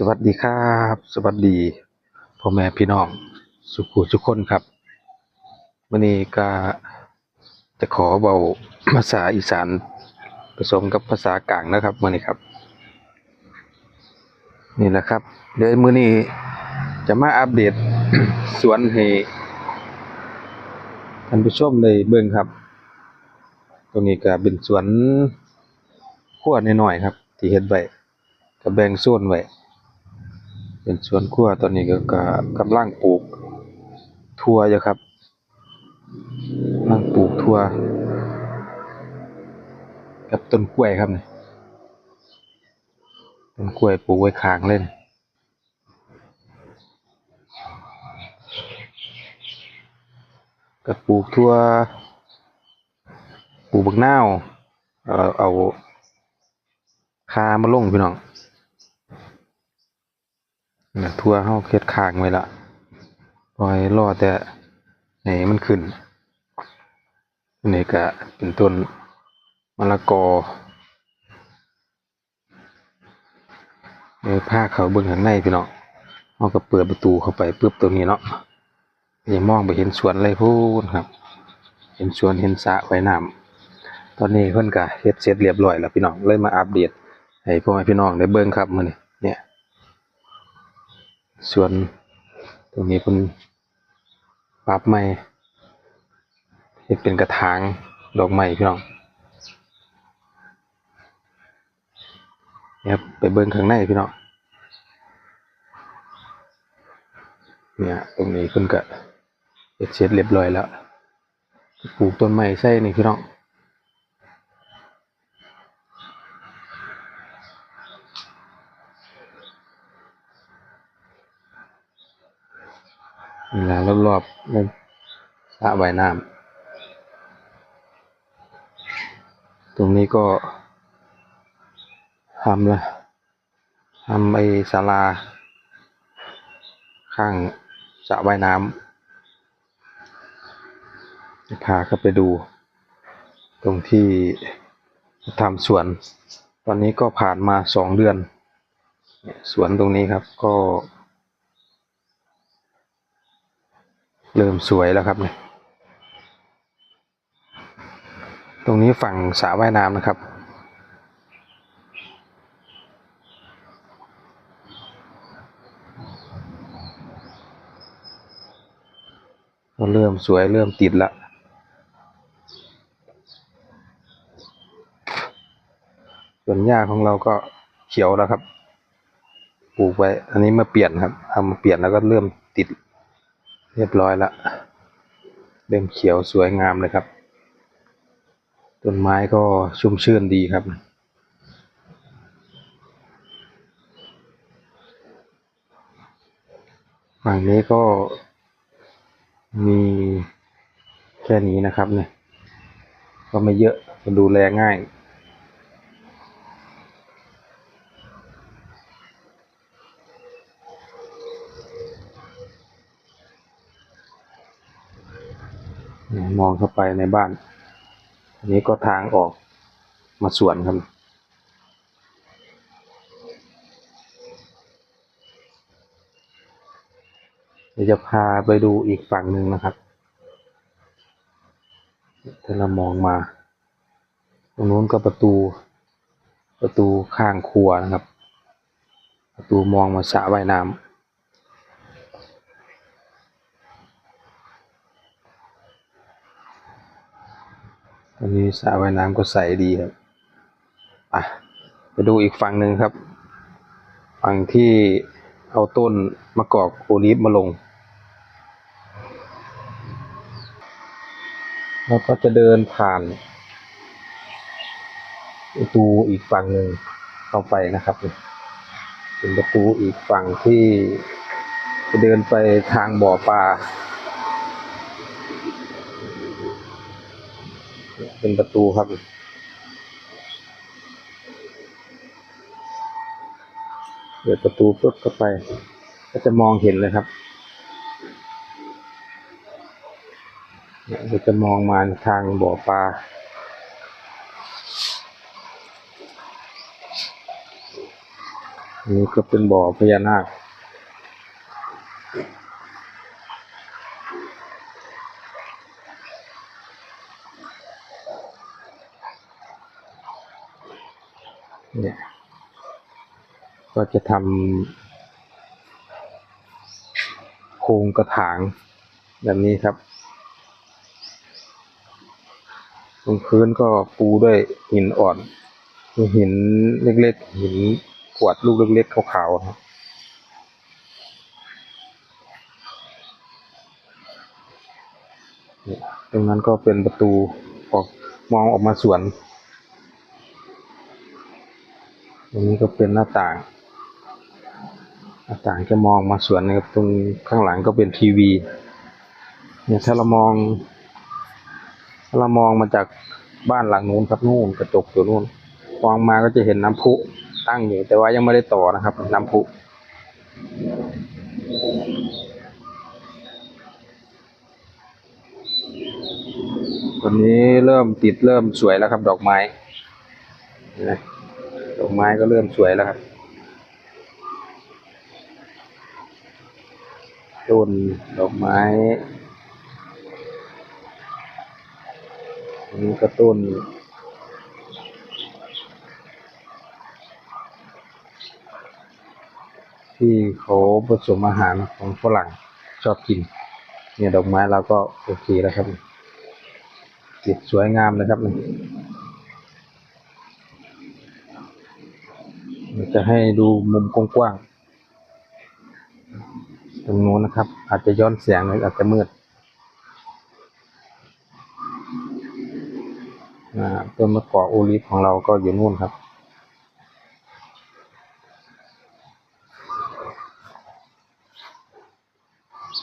สวัสดีครับ สวัสดีพ่อแม่พี่น้อง สุขุทุกคนครับวันนี้ก็จะขอเบาภาษาอีสานผสมกับภาษากลางนะครับวันนี้ครับ นี่แหละครับเดี๋ยวมื้อนี้จะมาอัปเดตสวนให้ท่านผู้ชมได้เบิ่งครับ ตรงนี้ก็เป็นสวนขั้วน้อยๆครับ ที่เฮ็ดไว้ก็แบ่งโซนไว้ เป็นสวนครัวตอนนี้ก็ก็กำลังปลูกทั่วอยู่ครับกำลังปลูกทั่วกับต้นกล้วยครับเนี่ยต้นกล้วยปลูกไว้ข้างเล่นก็ปลูกทั่วปลูกบักนาวเอาเอาคามาลงพี่น้อง นะทั่วเฮาเฮ็ดคางไว้ละปล่อยรอแต่ให้มันขึ้นนนี้ก็เป็นต้นมะละกอเดี๋ยวพาเขาเบิ่งข้างในพี่น้องเฮาก็เปิดประตูเข้าไปปึ๊บตรงนี้เนาะยังมองไปเห็นสวนเลยพูนครับ เห็นสวนเห็นสระว่ายน้ำตอนนี้เพิ่นก็เฮ็ดเสร็จเรียบร้อยแล้วพี่น้องเลยมาอัปเดตให้พ่อแม่พี่น้องได้เบิ่งครับมื้อนี้เนี่ย ส่วน ตรงนี้เพิ่นปรับใหม่เฮ็ดเป็นกระถางดอกไม้พี่น้องเนี่ยครับไปเบิ่งข้างในพี่น้องเนี่ยตรงนี้เพิ่นก็เฮ็ดเสร็จเรียบร้อยแล้วปลูกต้นไม้ใส่นี่พี่น้อง นี่ล่ะรอบๆนั่นสระว่ายน้ำตรงนี้ก็ทำละทำไอศาลา ข้างสระว่ายน้ำจะพาเข้าไปดู ตรงที่ทำสวน ตอนนี้ก็ผ่านมาสองเดือน สวนตรงนี้ครับก็ เริ่มสวยแล้วครับเนี่ยตรงนี้ฝั่งสระว่ายน้ำนะครับ เริ่มสวยเริ่มติดละส่วนหญ้าของเราก็เขียวแล้วครับ ปลูกไว้ อันนี้มาเปลี่ยนครับเอามาเปลี่ยนแล้วก็เริ่มติด เรียบร้อยละเริ่มเขียวสวยงามเลยครับ ต้นไม้ก็ชุ่มชื่นดีครับ ฝั่งนี้ก็มีแค่นี้นะครับเนี่ย ก็ไม่เยอะดูแลง่าย มองเข้าไปในบ้าน อันนี้ก็ทางออกมาสวนครับเดี๋ยวจะพาไปดูอีกฝั่งหนึ่งนะครับถ้าเรามองมา ตรงนู้นก็ประตู ประตูข้างครัวนะครับ ประตูมองมาสระว่ายน้ำ อันนี้สระว่ายน้ำก็ใสดีครับอะไปดูอีกฝั่งหนึ่งครับ ฝั่งที่เอาต้นมะกอกโอลิฟมาลงแล้วก็จะเดินผ่านประตูอีกฝั่งหนึ่งเข้าไปนะครับ เป็นประตูอีกฝั่งที่จะเดินไปทางบ่อปลา เป็นประตูครับ เปิดประตูปุ๊บเข้าไป ก็จะมองเห็นเลยครับเนี่ยจะมองมาทางบ่อปลาอันนี้ก็เป็นบ่อพญานาค ก็จะทำโครงกระถางแบบนี้ครับ ตรงพื้นก็ปูด้วยหินอ่อนหินเล็กๆ หินขวดลูกเล็กๆขาวๆนะครับตรงนั้นก็เป็นประตูออกมองออกมาสวน ตรงนี้ก็เป็นหน้าต่าง หน้าต่างจะมองมาสวนนะครับตรงข้างหลังก็เป็นทีวีเนี่ยถ้าเรามองถ้าเรามองมาจากบ้านหลังนู้นครับนู่นกระจกอยู่นู่นมองมาก็จะเห็นน้ำพุตั้งอยู่แต่ว่ายังไม่ได้ต่อนะครับ น้ำพุวันนี้เริ่มติดเริ่มสวยแล้วครับ ดอกไม้ดอกไม้ก็เริ่มสวยแล้วครับ ต้นดอกไม้อันนี้ก็ต้นที่เขาผสมอาหารของฝรั่งชอบกิน เนี่ยดอกไม้เราก็โอเคแล้วครับติดสวยงามเลยครับจะให้ดูมุมกว้างๆ ตรงโน้นนะครับ อาจจะย้อนแสงหรืออาจจะมืดอ่าต้นมะกอกโอลิฟของเราก็อยู่นู่นครับ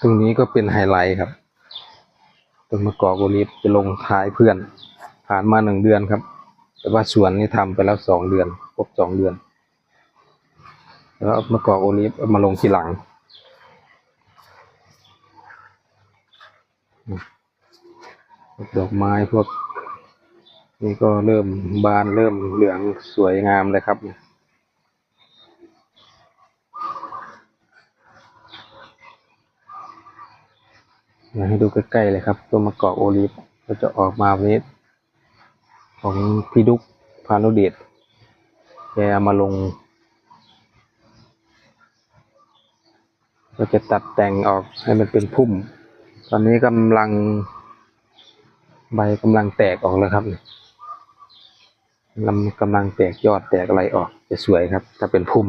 ตรงนี้ก็เป็นไฮไลท์ครับต้นมะกอกโอลิฟจะลงท้ายเพื่อน ผ่านมาหนึ่งเดือนครับ แต่ว่าสวนนี่ทำไปแล้วสองเดือนครบสองเดือน แล้วมะกอกโอลิฟมาลงทีหลัง ดอกไม้พวก นี่ก็เริ่มบานเริ่มเหลืองสวยงามเลยครับอยากให้ดูใกล้ๆเลยครับต้นมะกอกโอลิฟก็จะออกมาแบบนี้ของพี่ดุกพานุเดชแกเอามาลง ก็จะตัดแต่งออกให้มันเป็นพุ่ม ตอนนี้กำลัง ใบกำลังแตกออกแล้วครับกำกำลังแตกยอดแตกอะไรออก จะสวยครับ ถ้าเป็นพุ่ม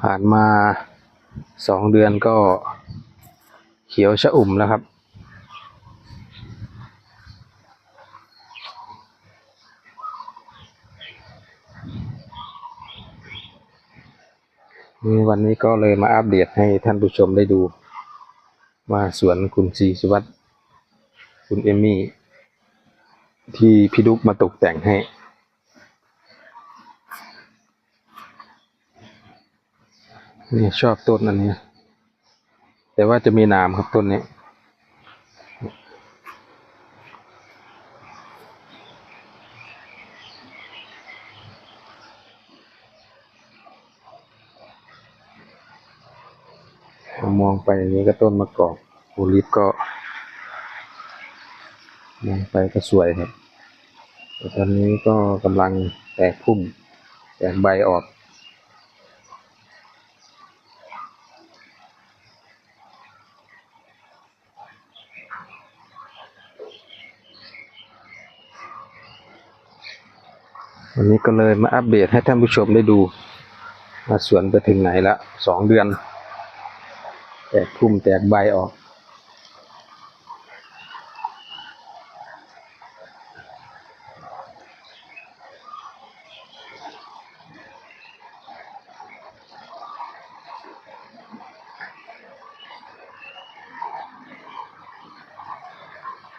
ผ่านมาสองเดือนก็เขียวชะอุ่มแล้วครับ วันนี้ก็เลยมาอัปเดตให้ท่านผู้ชมได้ดู ว่าสวนคุณศรีสุวัสดิ์คุณเอมมี่ ที่พี่ดุ๊กมาตกแต่งให้ นี่ชอบต้นอันนี้ แต่ว่าจะมีหนามครับต้นนี้ มองไปนี้ก็ต้นมะกอกโอลิฟก็ มองไปก็สวยครับแต่ตอนนี้ก็กำลังแตกพุ่ม แตกใบออกวันนี้ก็เลยมาอัปเดตให้ท่านผู้ชมได้ดูว่าสวนไปถึงไหนละสองเดือน กพุ่มแตกใบออก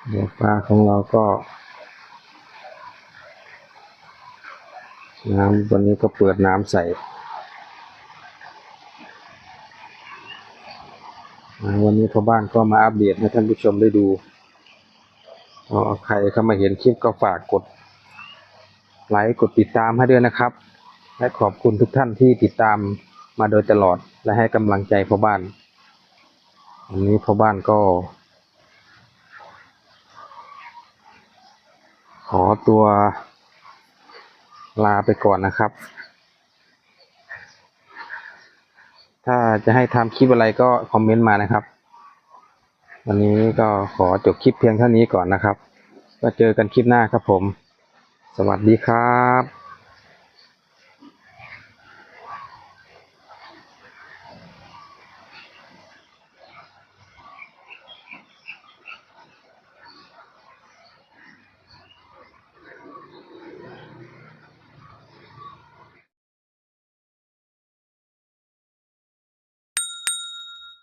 เดี๋ยวปลาของเราก็น้ำวันนี้ก็เปิดน้ำใส่อ่า วันนี้พ่อบ้านก็มาอัปเดตให้ท่านผู้ชมได้ดูใครเข้ามาเห็นคลิปก็ฝากกดไลค์กดติดตามให้ด้วยนะครับ และขอบคุณทุกท่านที่ติดตามมาโดยตลอดและให้กำลังใจพ่อบ้านวันนี้พ่อบ้านก็ ขอตัวลาไปก่อนนะครับ ถ้าจะให้ทำคลิปอะไรก็คอมเมนต์มานะครับ วันนี้ก็ขอจบคลิปเพียงเท่านี้ก่อนนะครับก็เจอกันคลิปหน้าครับผม สวัสดีครับ